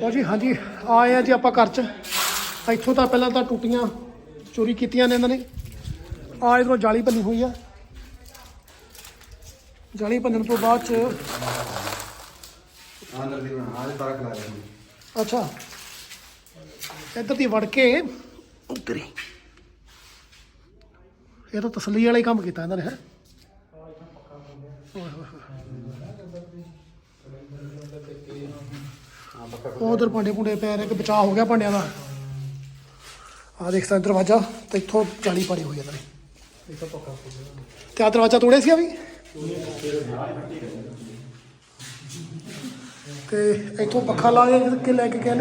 ਲਓ ਜੀ ਹਾਂਜੀ ਆਏ ਆ ਜੀ ਆਪਾਂ ਘਰ 'ਚ। ਇੱਥੋਂ ਤਾਂ ਪਹਿਲਾਂ ਤਾਂ ਟੁੱਟੀਆਂ ਚੋਰੀ ਕੀਤੀਆਂ ਨੇ ਇਹਨਾਂ ਨੇ। ਆ ਇਧਰੋਂ ਜਾਲੀ ਬੰਨੀ ਹੋਈ ਆ। ਜਾਲੀ ਬੰਨਣ ਤੋਂ ਬਾਅਦ 'ਚ ਆਂਦਰ ਦੀ ਬਣਾ ਆਜ ਬਾਰਾ ਖਲਾ ਰਿਹਾ ਅੱਛਾ। ਇੱਧਰ ਦੀ ਵੜ ਕੇ ਉਤਰੀ ਇਹ ਤਾਂ ਤਸੱਲੀ ਵਾਲਾ ਹੀ ਕੰਮ ਕੀਤਾ ਇਹਨਾਂ ਨੇ ਹੈ। ਉਧਰ ਭਾਂਡੇ ਭੁੰਡੇ ਪੈ ਰਹੇ ਕਿ ਬਚਾਅ ਹੋ ਗਿਆ ਭਾਂਡਿਆਂ ਦਾ। ਆ ਦੇਖ ਸਕਦੇ ਦਰਵਾਜ਼ਾ, ਤੇ ਇੱਥੋਂ ਜਾਲੀ ਪਾੜੀ ਹੋਈ ਇਹਨਾਂ ਨੇ। ਤੇ ਆ ਦਰਵਾਜ਼ਾ ਤੋੜਿਆ ਸੀ ਆ ਵੀ? ਤੇ ਇੱਥੋਂ ਪੱਖਾ ਲਾ ਕੇ ਲੈ ਕੇ ਗਏ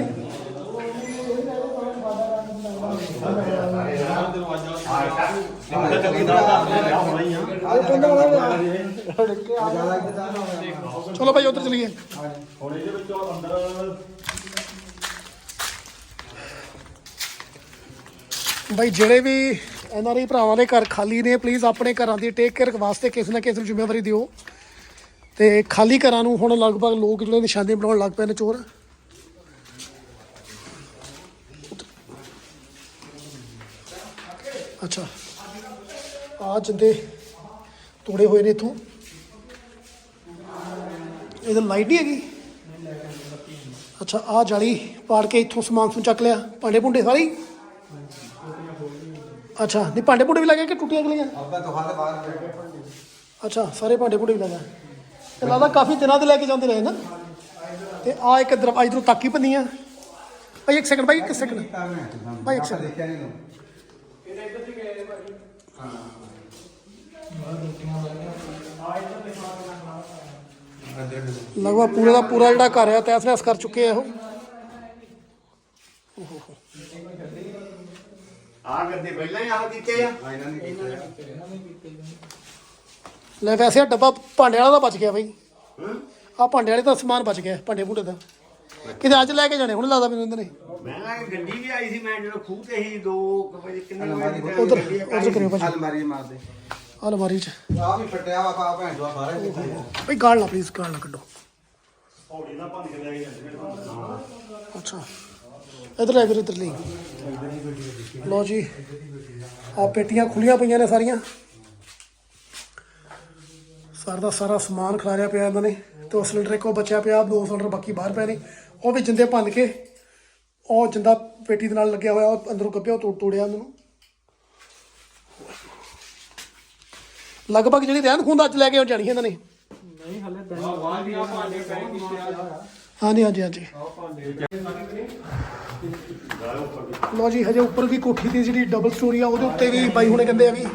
ਚਲੋ ਭਾਈ ਉਧਰ ਚਲੀਏ। ਭਾਈ ਜਿਹੜੇ ਵੀ ਐਨਆਰਆਈ ਭਰਾਵਾਂ ਦੇ ਘਰ ਖਾਲੀ ਨੇ ਪਲੀਜ਼ ਆਪਣੇ ਘਰਾਂ ਦੀ ਟੇਕ ਕੇਅਰ ਵਾਸਤੇ ਕਿਸੇ ਨਾ ਕਿਸੇ ਨੂੰ ਜ਼ਿੰਮੇਵਾਰੀ ਦਿਓ। ਤੇ ਖਾਲੀ ਘਰਾਂ ਨੂੰ ਹੁਣ ਲਗਭਗ ਲੋਕ ਜਿਹੜੇ ਨਿਸ਼ਾਨੇ ਬਣਾਉਣ ਲੱਗ ਪਏ ਨੇ ਚੋਰ। ਅੱਛਾ। ਆ ਜਿੰਦੇ ਤੋੜੇ ਹੋਏ ਨੇ ਇਥੋਂ। ਇਹਦਾ ਲਾਈਟ ਨਹੀਂ ਹੈਗੀ? ਅੱਛਾ ਆ ਜਾਲੀ ਪਾੜ ਕੇ ਇੱਥੋਂ ਸਮਾਨ ਸਮੂਨ ਚੱਕ ਲਿਆ। ਭਾਂਡੇ ਭੁੰਡੇ ਸਾਰੇ ਅੱਛਾ, ਨਹੀਂ, ਭਾਂਡੇ ਭੁੰਡੇ ਵੀ ਲੱਗੇ ਕਿ ਟੁੱਟੀਆਂ ਗਲੀਆਂ ਅੱਬਾ ਤੋਂ ਹਾਲੇ ਬਾਹਰ ਅੱਛਾ, ਸਾਰੇ ਭਾਂਡੇ ਭੁੰਡੇ ਵੀ ਲਗਾ ਤੇ ਲੱਗਦਾ ਕਾਫੀ ਦਿਨਾਂ ਦੇ ਲੈ ਕੇ ਜਾਂਦੇ ਰਹੇ ਨਾ। ਤੇ ਆ ਇੱਕ ਦਰਵਾਜ਼ੇ ਇਧਰੋਂ ਤਾਕੀ ਪੰਨੀ ਭਾਈ, ਇੱਕ ਸੈਕਿੰਡ ਭਾਈ, ਇੱਕ ਸੈਕਿੰਡ ਭਾਈ, ਇੱਕ second। ਦੇਖਿਆ ਨਹੀਂ ਲਗਭਗ ਪੂਰੇ ਦਾ ਪੂਰਾ ਜਿਹੜਾ ਘਰ ਆ ਤੈਸ ਨੈਸ ਕਰ ਚੁੱਕੇ ਆ ਉਹ। ਆ ਕਰਦੇ ਪਹਿਲਾਂ ਹੀ ਆਹ ਕੀਤੇ ਆ। ਆ। ਨੇ ਕੀਤਾ ਲੈ ਵੈਸੇ ਆ ਡੱਬਾ ਭਾਂਡੇ ਵਾਲਾ ਦਾ ਬਚ ਗਿਆ ਬਈ। ਆ ਭਾਂਡੇ ਵਾਲੇ ਦਾ ਸਮਾਨ ਬਚ ਗਿਆ ਭਾਂਡੇ ਭੁੰਡੇ ਦਾ। ਕਿਤੇ ਅੱਜ ਲੈ ਕੇ ਜਾਣੇ ਹੁਣ ਲੱਗਦਾ ਮੈਨੂੰ ਇਹਨਾਂ ਨੇ। ਮੈਂ ਕਿ ਗੱਡੀ ਵੀ ਆਈ ਸੀ ਮੈਂ ਜਦੋਂ ਖੂਹ ਤੇ ਸੀ 2 ਵਜੇ ਕਿੰਨੇ ਵਜੇ ਉਧਰ ਉਧਰ ਕਰਿਓ ਭਾਜੀ। ਅਲਮਾਰੀ ਮਾਰ ਦੇ ਅਲਮਾਰੀ 'ਚ। ਆ ਵੀ ਫਟਿਆ ਵਾ ਪਾ ਭੈਣ ਜੋ ਸਾਰਾ ਹੀ ਕਿੱਥੇ ਬਈ ਗਾਲ ਨਾ ਪਲੀਜ਼ ਗਾਲ ਨਾ ਕੱਢੋ। ਅੱਛਾ। ਇਧਰ ਲੈ ਵੀਰ ਇਧਰ ਲਈ। ਲਓ ਜੀ ਆ ਪੇਟੀਆਂ ਖੁੱਲੀਆਂ ਪਈਆਂ ਨੇ ਸਾਰੀਆਂ। ਸਾਰਾ ਦਾ ਸਾਰਾ ਸਮਾਨ ਖਿਲਾਰਿਆ ਪਿਆ ਇਹਨਾਂ ਨੇ ਤੇ ਉਹ ਸਿਲੰਡਰ ਇੱਕੋ ਬਚਿਆ ਪਿਆ ਦੋ ਸਿਲੰਡਰ ਬਾਕੀ ਬਾਹਰ ਪਏ ਨੇ। ਉਹ ਵੀ ਜਿੰਦੇ ਭੰਨ ਕੇ ਉਹ ਜਿੰਦਾ ਪੇਟੀ ਦੇ ਨਾਲ ਲੱਗਿਆ ਹੋਇਆ ਉਹ ਅੰਦਰੋਂ ਕੱਪਿਆ ਉਹ ਤੋੜ ਤੋੜਿਆ ਉਹਨਾਂ ਲਗਭਗ ਜਿਹੜੀ ਰਹਿਣ ਖੂੰਦ ਅੱਜ ਲੈ ਕੇ ਜਾਣੀ ਇਹਨਾਂ ਨੇ। ਹਾਂਜੀ ਹਾਂਜੀ ਹਾਂਜੀ। ਲੋ ਜੀ, ਹਜੇ ਉੱਪਰ ਵੀ ਕੋਠੀ ਦੀ ਜਿਹੜੀ ਡਬਲ ਸਟੋਰੀ ਆ, ਉਹਦੇ ਉੱਤੇ ਵੀ ਬਾਈ ਹੁਣੇ ਕਹਿੰਦੇ ਆ ਵੀ।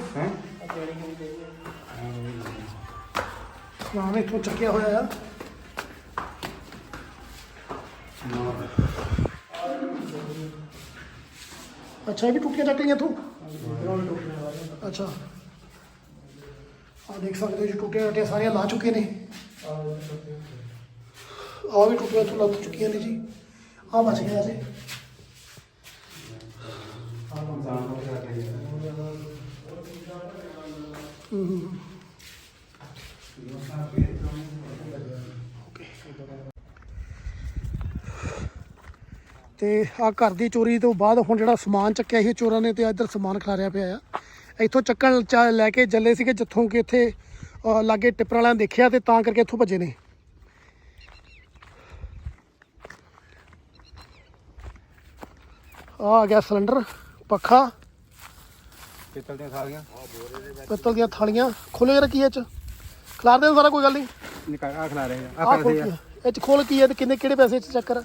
ਸਮਾਨ ਇੱਥੋਂ ਚੱਕਿਆ ਹੋਇਆ ਆ। ਅੱਛਾ, ਇਹ ਵੀ ਟੁੱਟੀਆਂ ਚੱਕ ਲਈਆਂ ਤੂੰ? ਅੱਛਾ। ਆ ਦੇਖ ਸਕਦੇ ਹੋ ਜੀ ਟੁੱਟੀਆਂ ਟੁੱਟੀਆਂ ਸਾਰੀਆਂ ਲਾ ਚੁੱਕੇ ਨੇ। ਆ ਵੀ ਟੁੱਟੀਆਂ ਤੋਂ ਲੱਗ ਚੁੱਕੀਆਂ ਨੇ ਜੀ। ਆ ਬਚ ਗਿਆ ਜੀ ਤੇ ਆ ਘਰ ਦੀ ਚੋਰੀ ਤੋਂ ਬਾਅਦ ਹੁਣ ਜਿਹੜਾ ਸਮਾਨ ਚੱਕਿਆ ਸੀ ਚੋਰਾਂ ਨੇ ਤੇ ਇੱਧਰ ਸਮਾਨ ਖਿਲਾਰਿਆ ਪਿਆ ਆ। ਇੱਥੋਂ ਚੱਕਣ ਲੈ ਕੇ ਚੱਲੇ ਸੀਗੇ ਜਿੱਥੋਂ ਕਿ ਇੱਥੇ ਲਾਗੇ ਟਿੱਪਰ ਵਾਲਿਆਂ ਨੇ ਦੇਖਿਆ ਤੇ ਤਾਂ ਕਰਕੇ ਇੱਥੋਂ ਭੱਜੇ ਨੇ। ਆ ਆ ਗਿਆ ਸਿਲੰਡਰ ਪੱਖਾ। ਪਿੱਤਲ ਦੀਆਂ ਸਾਰੀਆਂ ਪਿੱਤਲ ਦੀਆਂ ਥਾਲੀਆਂ। ਖੋਲੇ ਰੱਖੀ ਇਹ ਚ? ਖਿਲਾਰ ਦੇ ਸਾਰਾ ਕੋਈ ਗੱਲ ਨਹੀਂ? ਨਿਕਾਲ ਆ ਖਲਾ ਰਹੇ ਆ। ਖੋਲ ਕੀ ਆ? ਇਹ ਚ ਖੋਲ ਕੀ ਹੈ ਤੇ ਕਿੰਨੇ ਕਿਹੜੇ ਪੈਸੇ ਚ ਚੱਕਰ ਆ?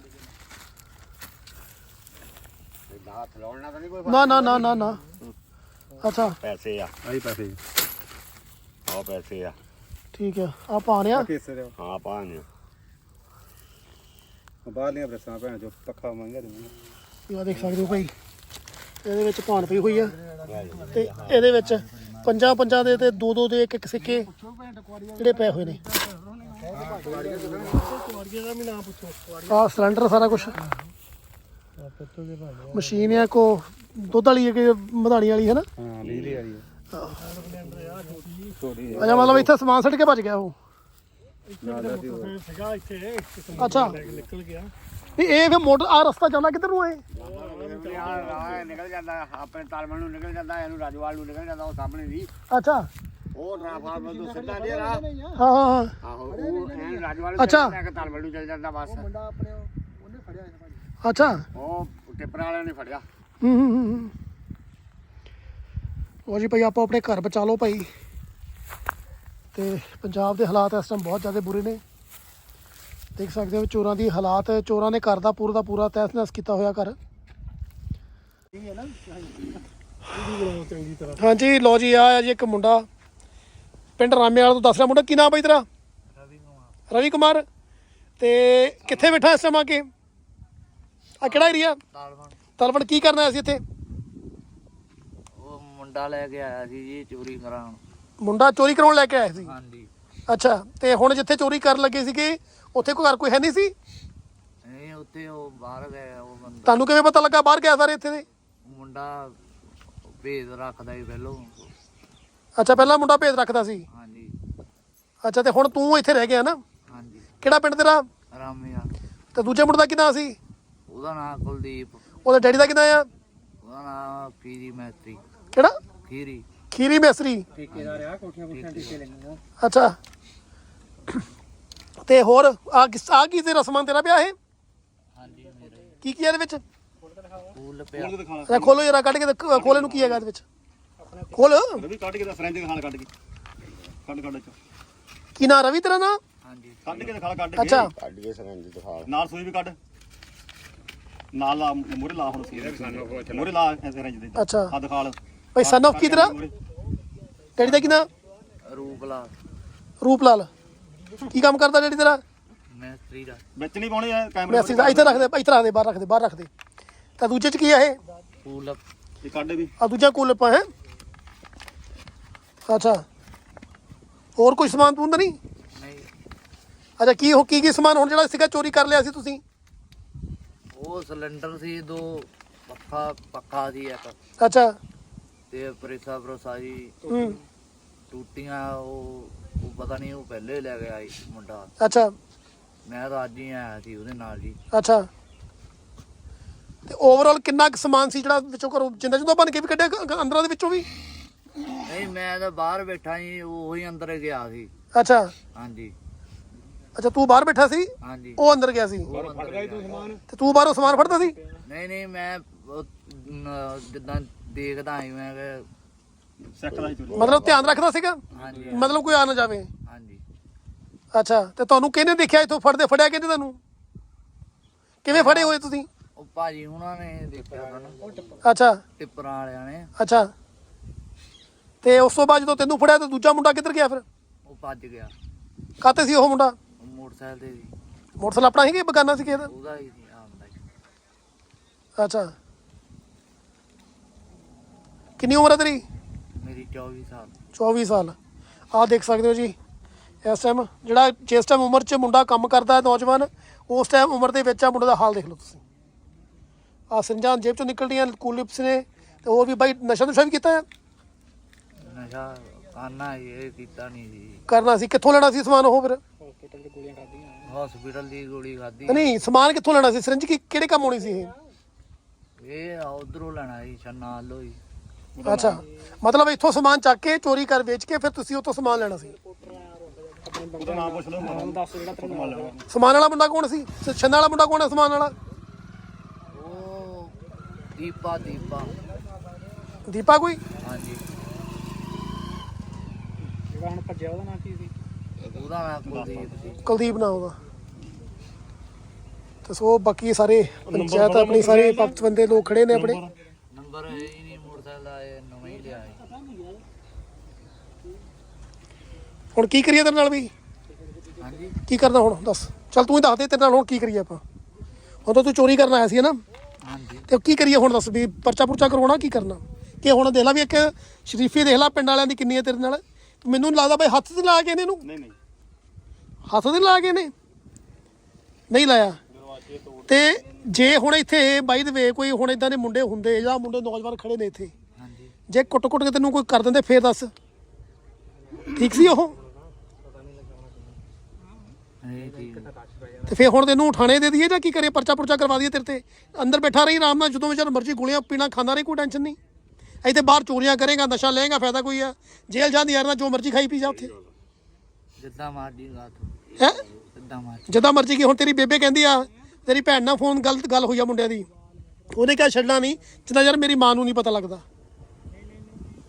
ਹੱਥ ਲਾਉਣਾ ਤਾਂ ਨਹੀਂ ਕੋਈ ਨਾ ਨਾ ਨਾ ਨਾ ਨਾ। ਅੱਛਾ। ਪੈਸੇ ਆ। ਆਈ ਪੈਸੇ ਆ ਪੈਸੇ ਆ। ਠੀਕ ਆ। ਆ ਪਾਣਿਆ ਕਿਸ ਦੇ ਹਾਂ ਪਾਣ ਬਾਹਰਲੀਆਂ ਬਰਸਾਂ ਭੈਣ ਜੋ ਪੱਖਾ ਮੰਗਿਆ ਦੇ ਇਹ ਦੇਖ ਸਕਦੇ ਹੋ ਭਾਈ। ਇਹਦੇ ਵਿੱਚ ਭਾਣ ਪਈ ਹੋਈ ਆ। ਤੇ ਇਹਦੇ ਵਿੱਚ ਪੰਜਾਂ ਪੰਜਾਂ ਦੇ ਤੇ ਦੋ ਦੋ ਦੇ ਇੱਕ ਇੱਕ ਸਿੱਕੇ ਜਿਹੜੇ ਪਏ ਹੋਏ ਨੇ। ਆ ਸਿਲੰਡਰ ਸਾਰਾ ਕੁਝ ਮਸ਼ੀਨ ਆ ਕੋ ਦੁੱਧ ਵਾਲੀ ਹੈ ਕਿ ਮਧਾਣੀ ਵਾਲੀ ਹੈ ਨਾ? ਹਾਂ ਬਿਜਲੀ ਵਾਲੀ ਛੋਟੀ ਅੱਛਾ ਮਤਲਬ ਇੱਥੇ ਸਮਾਨ ਸੱਟ ਕੇ ਭੱਜ ਗਿਆ ਉਹ? ਨਾਲ ਦਾ ਸੀ ਉਹ। ਅੱਛਾ। ਵੀ ਇਹ ਫਿਰ ਮੋਟਰ ਆ ਰਸਤਾ ਜਾਂਦਾ ਕਿੱਧਰ ਨੂੰ ਹੈ ਰਾਹ ਨਿਕਲ ਜਾਂਦਾ ਆਪਣੇ ਤਾਲਮਣ ਨੂੰ ਨਿਕਲ ਜਾਂਦਾ ਇਹਨੂੰ ਰਾਜਵਾਲ ਨੂੰ ਨਿਕਲ ਜਾਂਦਾ ਉਹ ਸਾਹਮਣੇ ਦੀ। ਅੱਛਾ। ਉਹ ਟ੍ਰਾਂਸਫਾਰਮਰ ਤੋਂ ਸਿੱਧਾ ਨਹੀਂ ਰਾਹ ਹਾਂ ਹਾਂ ਹਾਂ। ਆਹੋ ਉਹ ਐਨ ਰਾਜਵਾਲ ਨੂੰ ਅੱਛਾ। ਚੱਲ ਜਾਂਦਾ ਕਿ ਤਾਲਮਣ ਨੂੰ ਚੱਲ ਜਾਂਦਾ ਬਸ। ਅੱਛਾ। ਉਹ ਟਿੱਪਰ ਵਾਲਿਆਂ ਨੇ ਫੜਿਆ। ਹੂੰ ਹੂੰ ਹੂੰ, ਜੀ ਭਾਈ ਆਪੋ ਆਪਣੇ ਘਰ ਬਚਾ ਲਓ ਭਾਈ। ਤੇ ਪੰਜਾਬ ਦੇ ਹਾਲਾਤ ਇਸ ਟਾਈਮ ਬਹੁਤ ਜ਼ਿਆਦਾ ਬੁਰੇ ਨੇ। ਦੇਖ ਸਕਦੇ ਹੋ ਚੋਰਾਂ ਦੀ ਹਾਲਾਤ ਚੋਰਾਂ ਨੇ ਘਰ ਦਾ ਪੂਰਾ ਦਾ ਪੂਰਾ ਤਹਿਸ ਨਹਿਸ ਕੀਤਾ ਹੋਇਆ ਘਰ। ਹਾਂਜੀ ਲੋ ਜੀ ਆ ਹੈ ਜੀ ਇੱਕ ਮੁੰਡਾ। ਪਿੰਡ ਰਾਮੇ ਵਾਲਾ ਤੋਂ ਦੱਸ ਰਿਹਾ ਮੁੰਡਾ ਕੀ ਨਾਮ ਭਾਈ ਤੇਰਾ? ਰਵੀ ਕੁਮਾਰ। ਰਵੀ ਕੁਮਾਰ। ਤੇ ਕਿੱਥੇ ਬੈਠਾ ਇਸ ਟਾਈਮ ਆ ਕੇ? ਆ ਕਿਹੜਾ ਏਰੀਆ ਤਾਲਵਣ। ਤਲਵਣ ਕੀ ਕਰਨਾ ਆਇਆ ਸੀ ਇੱਥੇ? ਉਹ ਮੁੰਡਾ ਲੈ ਕੇ ਆਇਆ ਸੀ ਜੀ ਚੋਰੀ ਕਰਾਉਣ। ਮੁੰਡਾ ਚੋਰੀ ਕਰਾਉਣ ਲੈ ਕੇ ਆਇਆ ਸੀ? ਹਾਂਜੀ। ਅੱਛਾ ਤੇ ਹੁਣ ਜਿੱਥੇ ਚੋਰੀ ਕਰਨ ਲੱਗੇ ਸੀਗੇ ਉੱਥੇ ਕੋਈ ਘਰ ਕੋਈ ਹੈ ਨਹੀਂ ਸੀ? ਇਹ ਉੱਤੇ ਉਹ ਬਾਹਰ ਗਏ ਉਹ ਬੰਦਾ। ਤੁਹਾਨੂੰ ਕਿਵੇਂ ਪਤਾ ਲੱਗਾ ਬਾਹਰ ਗਿਆ ਸਾਰੇ ਇੱਥੇ ਦੇ? ਮੁੰਡਾ ਭੇਦ ਰੱਖਦਾ ਸੀ ਪਹਿਲੋਂ। ਅੱਛਾ ਪਹਿਲਾਂ ਮੁੰਡਾ ਭੇਜ ਰੱਖਦਾ ਸੀ? ਹਾਂਜੀ। ਅੱਛਾ ਤੇ ਹੁਣ ਤੂੰ ਇੱਥੇ ਰਹਿ ਗਿਆ ਨਾ? ਹਾਂਜੀ। ਕਿਹੜਾ ਪਿੰਡ ਤੇਰਾ? ਰਾਮਿਆ। ਤੇ ਦੂਜੇ ਮੁੰਡੇ ਦਾ ਕੀ ਨਾਂ ਸੀ? ਉਹਦਾ ਨਾਮ ਕੁਲਦੀਪ। ਉਹਦੇ ਡੈਡੀ ਦਾ ਕੀ ਨਾਂ ਆ? ਉਹਦਾ ਨਾਮ ਖੀਰੀ ਮੈਸਤਰੀ। ਕਿਹੜਾ? ਖੀਰੀ। ਖੀਰੀ ਮੈਸਰੀ ਠੇਕੇਦਾਰ ਆ ਕੋਠੀਆਂ ਕੋਠੀਆਂ ਠੇਕੇ ਲੈਣੀਆਂ ਅੱਛਾ। ਤੇ ਹੋਰ ਆ ਕਿਸ ਆ ਕੀ ਤੇਰਾ ਸਮਾਨ ਤੇਰਾ ਪਿਆ ਇਹ? ਹਾਂਜੀ ਮੇਰੇ ਕੀ ਕੀ ਆ ਇਹਦੇ ਵਿੱਚ? ਫੂਲ ਪਿਆ। ਇਹ ਖੋਲੋ ਜਰਾ ਕੱਢ ਕੇ ਦੇਖ- ਖੋਲੇ ਨੂੰ ਕੀ ਹੈਗਾ ਇਹਦੇ ਵਿੱਚ। ਖੋਲ ਰਵੀ ਕੱਢ ਕੇ ਦਾ ਫਰੈਂਚ ਖਾਲ ਕੱਢ ਕੇ। ਕੱਢ ਕੱਢ ਚ। ਕੀ ਨਾਂ ਰਵੀ ਤੇਰਾ ਨਾਂ? ਹਾਂਜੀ। ਕੱਢ ਕੇ ਦਿਖਾ ਕੱਢ ਕੇ। ਅੱਛਾ। ਕੱਢ ਕੇ ਸਰੰਜ ਦਿਖਾ। ਨਾਲ ਸੂਈ ਵੀ ਕੱਢ। ਨਾਲ ਲਾ ਮੂਰੇ ਲਾ ਹੁਣ ਸੂਈ ਮੂਰੇ ਲਾ ਐਸੇ ਰੰਜ ਦੇ ਅੱਛਾ। ਆ ਦਿਖਾ ਲ ਭਾਈ ਸਨ ਆਫ ਕੀ ਤੇਰਾ ਡੈਡੀ ਦਾ ਕੀ ਨਾਂ? ਰੂਪਲਾ ਰੂਪ ਲਾਲ ਕੀ ਕੰਮ ਕਰਦਾ ਡੈਡੀ ਤੇਰਾ? ਮੈਸਤਰੀ ਦਾ। ਵਿੱਚ ਨਹੀਂ ਪਾਉਣੇ ਆ ਕੈਮਰੇ ਮੈਸੇਜ ਦਾ ਇੱਥੇ ਰੱਖ ਦੇ ਇੱਥੇ ਰੱਖ ਦੇ ਬਾਹਰ ਰੱਖ ਦੇ ਬਾਹਰ ਰੱਖ ਦੇ ਤਾਂ ਦੂਜੇ ਚ ਕੀ ਆ ਇਹ? ਫੂਲ ਇਹ ਕੱਢ ਵੀ। ਆ ਦੂਜਾ ਕੂਲ ਪਾ ਹੈ? ਅੱਛਾ। ਹੋਰ ਕੋਈ ਸਮਾਨ ਤੂੰ ਤਾਂ ਨਹੀਂ? ਨਹੀਂ। ਅੱਛਾ ਕੀ ਹੋ ਕੀ ਕੀ ਸਮਾਨ ਹੁਣ ਜਿਹੜਾ ਸੀਗਾ ਚੋਰੀ ਕਰ ਲਿਆ ਸੀ ਤੁਸੀਂ? ਉਹ ਸਿਲੰਡਰ ਸੀ ਦੋ ਪੱਖਾ ਪੱਖਾ ਸੀ ਇੱਕ। ਅੱਛਾ। ਤੇ ਪ੍ਰੇਸਾ ਭਰੋਸਾ ਜੀ ਹੂੰ। ਟੂਟੀਆਂ ਉਹ ਉਹ ਪਤਾ ਨਹੀਂ ਉਹ ਪਹਿਲੇ ਲੈ ਗਿਆ ਸੀ ਮੁੰਡਾ। ਅੱਛਾ। ਮੈਂ ਤਾਂ ਅੱਜ ਹੀ ਆਇਆ ਸੀ ਉਹਦੇ ਨਾਲ ਜੀ। ਅੱਛਾ। ਤੇ ਓਵਰਆਲ ਕਿੰਨਾ ਕੁ ਸਮਾਨ ਸੀ ਜਿਹੜਾ ਵਿੱਚੋਂ ਘਰੋਂ ਜਿੰਦਾ ਜਿੰਦਾ ਬਣ ਕੇ ਵੀ ਕੱਢਿਆ ਅੰਦਰਾਂ ਦੇ ਵਿੱਚੋਂ ਵੀ? ਨਹੀਂ ਮੈਂ ਤਾਂ ਬਾਹਰ ਬੈਠਾ ਸੀ ਉਹ ਹੀ ਅੰਦਰ ਗਿਆ ਸੀ। ਅੱਛਾ। ਹਾਂਜੀ। ਅੱਛਾ ਤੂੰ ਬਾਹਰ ਬੈਠਾ ਸੀ? ਹਾਂਜੀ। ਉਹ ਅੰਦਰ ਗਿਆ ਸੀ। ਤੇ ਤੂੰ ਬਾਹਰੋਂ ਸਮਾਨ ਫੜਦਾ ਸੀ? ਨਹੀਂ ਨਹੀਂ ਮੈਂ ਉਹ, ਨ- ਜਿੱਦਾਂ ਦੇਖਦਾ ਸੀ ਮੈਂ ਕਿ ਮਤਲਬ ਧਿਆਨ ਰੱਖਦਾ ਸੀਗਾ? ਹਾਂਜੀ। ਮਤਲਬ ਕੋਈ ਆ ਨਾ ਜਾਵੇ? ਹਾਂਜੀ। ਅੱਛਾ ਤੇ ਤੁਹਾਨੂੰ ਕਿਹਨੇ ਦੇਖਿਆ ਇਥੋਂ ਫੜਦੇ ਫੜਿਆ ਕਿਹਨੇ ਤੁਹਾਨੂੰ? ਕਿਵੇਂ ਫੜੇ ਹੋਏ ਤੁਸੀਂ? ਉਹ ਭਾਜੀ ਉਹਨਾਂ ਨੇ ਦੇਖਿਆ ਸਾਨੂੰ। ਅੱਛਾ। ਟਿੱਪਰਾਂ ਵਾਲਿਆਂ ਨੇ। ਅੱਛਾ। ਤੇ ਉਸ ਤੋਂ ਬਾਅਦ ਜਦੋਂ ਤੈਨੂੰ ਫੜਿਆ ਤੇ ਦੂਜਾ ਮੁੰਡਾ ਕਿੱਧਰ ਗਿਆ ਫਿਰ? ਉਹ ਭੱਜ ਗਿਆ। ਕਾਤੇ ਸੀ ਉਹ ਮੁੰਡਾ? ਮੋਟਰਸਾਈਕਲ ਤੇ ਸੀ ਮੋਟਰਸਾਈਕਲ ਆਪਣਾ ਸੀ ਕਿ ਬਗਾਨਾ ਸੀ ਕਿਸੇ ਦਾ ਉਹਦਾ ਹੀ ਸੀ ਆਉਂਦਾ ਸੀ ਅੱਛਾ। ਕਿੰਨੀ ਉਮਰ ਹੈ ਤੇਰੀ? ਮੇਰੀ 24 ਸਾਲ। 24 ਸਾਲ। ਆਹ ਦੇਖ ਸਕਦੇ ਹੋ ਜੀ ਇਸ ਟਾਈਮ ਜਿਹੜਾ ਜਿਸ ਟਾਈਮ ਉਮਰ 'ਚ ਮੁੰਡਾ ਕੰਮ ਕਰਦਾ ਹੈ ਨੌਜਵਾਨ ਉਸ ਟਾਈਮ ਉਮਰ ਦੇ ਵਿੱਚ ਆ ਮੁੰਡੇ ਦਾ ਹਾਲ ਦੇਖ ਲਓ ਤੁਸੀਂ। ਆ ਸਿੰਜਾਂ ਜੇਬ ਚੋਂ ਨਿਕਲਦੀਆਂ ਕੂਲਿਪਸ ਨੇ ਤੇ ਹੋਰ ਵੀ ਬਾਈ ਨਸ਼ਾ ਨੁਸ਼ਾ ਵੀ ਕੀਤਾ ਹੈ ਨਸ਼ਾ ਕਾਨਾ ਇਹ ਕੀਤਾ ਨਹੀਂ ਸੀ ਕਰਨਾ ਸੀ ਕਿੱਥੋਂ ਲੈਣਾ ਸੀ ਸਮਾਨ ਉਹ ਫਿਰ? ਹਸਪੀਟਲ ਦੀ ਗੋਲੀ ਖਾਧੀ। ਨਹੀਂ ਸਮਾਨ ਕਿੱਥੋਂ ਲੈਣਾ ਸੀ? ਸਿਰੰਜ ਕੀ ਕਿਹੜੇ ਕੰਮ ਆਉਣੀ ਸੀ ਇਹ? ਇਹ ਉਧਰੋਂ ਲੈਣਾ ਸੀ ਛੰਨਾ ਵੱਲੋਂ ਹੀ ਅੱਛਾ ਮਤਲਬ ਇੱਥੋਂ ਸਮਾਨ ਚੱਕ ਕੇ ਚੋਰੀ ਕਰ ਵੇਚ ਕੇ ਫਿਰ ਤੁਸੀਂ ਉੱਥੋਂ ਸਮਾਨ ਲੈਣਾ ਸੀ? ਉਹਦਾ ਨਾਮ ਪੁੱਛ ਲਓ ਨਾਮ ਦੱਸ ਜਿਹੜਾ ਤੇਰਾ ਮਾਲ ਲੈਣਾ। ਸਮਾਨ ਵਾਲਾ ਮੁੰਡਾ ਕੌਣ ਸੀ? ਸ- ਛੰਨਾ ਵਾਲਾ ਮੁੰਡਾ ਕੌਣ ਹੈ ਸਮਾਨ ਵਾਲਾ? ਉਹ ਦੀਪਾ ਦੀਪਾ। ਦੀਪਾ ਕੋਈ? ਹਾਂਜੀ। ਜਿਹੜਾ ਹੁਣ ਭੱਜਿਆ ਉਹਦਾ ਨਾਮ ਕੀ ਸੀ? ਉਹਦਾ ਨਾਮ ਕੁਲਦੀਪ ਸੀ। ਕੁਲਦੀਪ ਨਾਮ ਉਹਦਾ। ਤੇ ਸੋ ਬਾਕੀ ਸਾਰੇ ਪੰਚਾਇਤ ਆਪਣੀ ਸਾਰੇ ਭਗਤ ਬੰਦੇ ਲੋਕ ਖੜੇ ਨੇ ਆਪਣੇ। ਨੰਬਰ ਹੈ ਹੀ ਨਹੀਂ ਮੋਟਰਸਾਈਕਲ ਦਾ ਇਹ ਨਵਾਂ ਹੀ ਲਿਆ ਹੈ। ਹੁਣ ਕੀ ਕਰੀਏ ਤੇਰੇ ਨਾਲ ਵੀ? ਹਾਂਜੀ? ਕੀ ਕਰਨਾ ਹੁਣ? ਦੱਸ। ਚੱਲ ਤੂੰ ਹੀ ਦੱਸ ਦੇ ਤੇਰੇ ਨਾਲ ਹੁਣ ਕੀ ਕਰੀਏ ਆਪਾਂ। ਹੁਣ ਤਾਂ ਤੂੰ ਚੋਰੀ ਕਰਨ ਆਇਆ ਸੀ ਨਾ? ਹਾਂਜੀ। ਤੇ ਕੀ ਕਰੀਏ ਹੁਣ ਦੱਸ ਵੀ ਪਰਚਾ ਪੁਰਚਾ ਕਰਵਾਉਣਾ ਕੀ ਕਰਨਾ? ਕਿ ਹੁਣ ਦੇਖ ਲਾ ਵੀ ਇੱਕ ਸ਼ਰੀਫੀ ਦੇਖ ਲਾ ਪਿੰਡ ਵਾਲਿਆਂ ਦੀ ਕਿੰਨੀ ਹੈ ਤੇਰੇ ਨਾਲ? ਮੈਨੂੰ ਲੱਗਦਾ ਬਈ ਹੱਥ ਤੇ ਲਾ ਕੇ ਨੇ ਇਹਨੂੰ। ਨਹੀਂ ਨਹੀਂ। ਹੱਥ ਤੇ ਲਾ ਕੇ ਨੇ। ਨਹੀਂ ਲਾਇਆ। ਤੇ ਜੇ ਹੁਣ ਇੱਥੇ ਬਾਈ ਦੇ ਵੇ ਕੋਈ ਹੁਣ ਇਦਾਂ ਦੇ ਮੁੰਡੇ ਹੁੰਦੇ ਜਾਂ ਮੁੰਡੇ ਨੌਜਵਾਨ ਖੜੇ ਨੇ ਇੱਥੇ। ਹਾਂਜੀ। ਜੇ ਕੁੱਟ ਕੁੱਟ ਕੇ ਤੈਨੂੰ ਕੋਈ ਕਰ ਦਿੰਦੇ ਫੇਰ ਦੱਸ। ਠੀਕ ਸੀ ਉਹ? ਠੀਕ ਤੇ ਫੇਰ ਹੁਣ ਤੈਨੂੰ ਥਾਣੇ ਦੇ ਦਈਏ ਜਾਂ ਕੀ ਕਰੇ ਪਰਚਾ ਪੁਰਚਾ ਕਰਵਾ ਦਈਏ ਤੇਰੇ ਤੇ। ਅੰਦਰ ਬੈਠਾ ਰਹੀ ਆਰਾਮ ਨਾਲ ਜਦੋਂ ਵਿਚਾਰ ਮਰਜ਼ੀ ਗੋਲੀਆਂ ਪੀਣਾ ਖਾਂਦਾ ਰਹੀ ਕੋਈ ਟੈਨਸ਼ਨ ਨਹੀਂ। ਇੱਥੇ ਬਾਹਰ ਚੋਰੀਆਂ ਕਰੇਗਾ ਨਸ਼ਾ ਲਏਗਾ ਫਾਇਦਾ ਕੋਈ ਆ? ਜੇਲ੍ਹ ਜਾਂਦੀ ਯਾਰ ਨਾਲ ਜੋ ਮਰਜ਼ੀ ਖਾਈ ਪੀ ਜਾ ਉੱਥੇ। ਜਿੱਦਾਂ ਮਰਜ਼ੀ ਗਾ ਤੂੰ। ਹੈ? ਜਿੱਦਾਂ ਮਰਜ਼ੀ। ਜਿੱਦਾਂ ਮਰਜ਼ੀ ਕੀ ਹੁਣ ਤੇਰੀ ਬੇਬੇ ਕਹਿੰਦੀ ਆ ਤੇਰੀ ਭੈਣ ਨਾਲ ਫੋਨ ਗਲਤ ਗੱਲ ਹੋਈ ਆ ਮੁੰਡਿਆਂ ਦੀ। ਉਹਨੇ ਕਿਹਾ ਛੱਡਣਾ ਨਹੀਂ ਜਿੱਦਾਂ ਯਾਰ ਮੇਰੀ ਮਾਂ ਨੂੰ ਨਹੀਂ ਪਤਾ ਲੱਗਦਾ।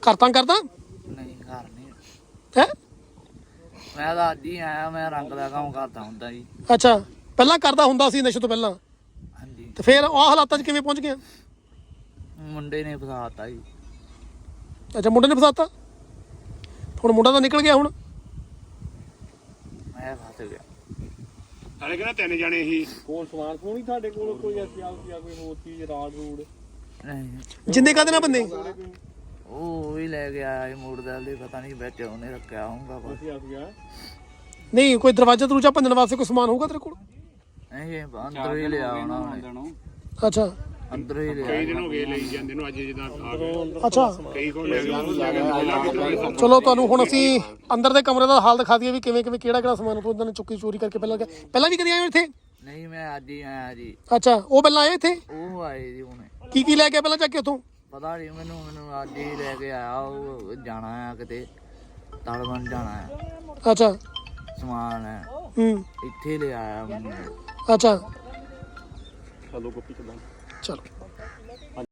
ਘਰ ਤਾਂ ਕਰਦਾ? ਨਹੀਂ ਘਰ ਨਹੀਂ। ਹੈ? ਮੈਂ ਤਾਂ ਅੱਜ ਹੀ ਆਇਆ ਮੈਂ ਰੰਗ ਦਾ ਕੰਮ ਕਰਦਾ ਹੁੰਦਾ ਜੀ। ਅੱਛਾ ਪਹਿਲਾਂ ਕਰਦਾ ਹੁੰਦਾ ਸੀ ਨਸ਼ੇ ਤੋਂ ਪਹਿਲਾਂ। ਹਾਂਜੀ। ਤੇ ਫੇਰ ਆਹ ਹਾਲਾਤਾਂ 'ਚ ਕਿਵੇਂ ਪਹੁੰਚ ਗਿਆ? ਮੁੰਡੇ ਨੇ ਫਸਾਤਾ ਜੀ। ਅੱਛਾ ਮੁੰਡੇ ਨੇ ਫਸਾਤਾ? ਹੁਣ ਮੁੰਡਾ ਤਾਂ ਨਿਕਲ ਗਿਆ ਹੁਣ? ਮੈਂ ਫਸ ਗਿਆ। ਸਾਡੇ ਕਿਹੜਾ ਤਿੰਨ ਜਣੇ ਸੀ ਕੋਲ ਸਮਾਨ ਫੋਨ ਹੀ ਤੁਹਾਡੇ ਕੋਲ ਕੋਈ ਐਸੀ ਕੋਈ ਹੋਰ ਚੀਜ਼ ਰਾਡ ਰੂਡ ਨਹੀਂ। ਜਿੰਨੇ ਕਾਦੇ ਨਾਲ ਬੰਦੇ ਉਹ ਵੀ ਲੈ ਗਿਆ ਇਹ ਮੋਟਰਸਾਈਕਲ ਦੇ ਪਤਾ ਨਹੀਂ ਵਿੱਚ ਉਹਨੇ ਰੱਖਿਆ ਹੋਊਗਾ ਬਸ ਨਹੀਂ ਕੋਈ ਦਰਵਾਜ਼ਾ ਦਰੂਜਾ ਭੰਨਣ ਵਾਸਤੇ ਕੋਈ ਸਮਾਨ ਹੋਊਗਾ ਤੇਰੇ ਕੋਲ? ਇਹ ਅੰਦਰ ਹੀ ਲਿਆ ਹੋਣਾ ਉਹਨੇ ਅੱਛਾ। ਅੰਦਰ ਹੀ ਕਈ ਦਿਨ ਹੋ ਗਏ ਲਈ ਜਾਂਦੇ ਨੂੰ ਅੱਜ ਜਿੱਦਾਂ ਆ ਗਏ। ਅੱਛਾ। ਕਈ ਕੋਲ ਲੈ ਗਏ ਚਲੋ ਤੁਹਾਨੂੰ ਹੁਣ ਅਸੀਂ ਅੰਦਰ ਦੇ ਕਮਰੇ ਦਾ ਹਾਲ ਦਿਖਾ ਦਈਏ ਵੀ ਕਿਵੇਂ ਕਿਵੇਂ ਕਿਹੜਾ ਕਿਹੜਾ ਸਮਾਨ ਉਹਨਾਂ ਨੇ ਚੁੱਕੀ ਚੋਰੀ ਕਰਕੇ ਪਹਿਲਾਂ ਗਿਆ ਪਹਿਲਾਂ ਵੀ ਕਦੀ ਆਏ ਹੋ ਇੱਥੇ? ਨਹੀਂ ਮੈਂ ਅੱਜ ਹੀ ਆਇਆ ਜੀ। ਅੱਛਾ ਉਹ ਪਹਿਲਾਂ ਆਏ ਇੱਥੇ? ਉਹ ਆਏ ਜੀ ਉਹਨੇ ਕੀ ਕੀ ਲੈ ਕੇ ਪਹਿਲਾਂ ਚੱਕ ਕੇ ਉੱਥੋਂ? ਪਤਾ ਨਹੀਂ ਮੈਨੂੰ ਮੈਨੂੰ ਅੱਜ ਹੀ ਲੈ ਕੇ ਆਇਆ ਉਹ ਜਾਣਾ ਆ ਕਿਤੇ। ਤਲਵਣ ਜਾਣਾ ਆ। ਅੱਛਾ। ਸਮਾਨ ਹੈ ਹੂੰ। ਇੱਥੇ ਲੈ ਆਇਆ ਮੈਨੂੰ ਅੱਛਾ। ਚਲੋ ਗੋਪੀ ਚੱਲਾਂ ਚਲੋ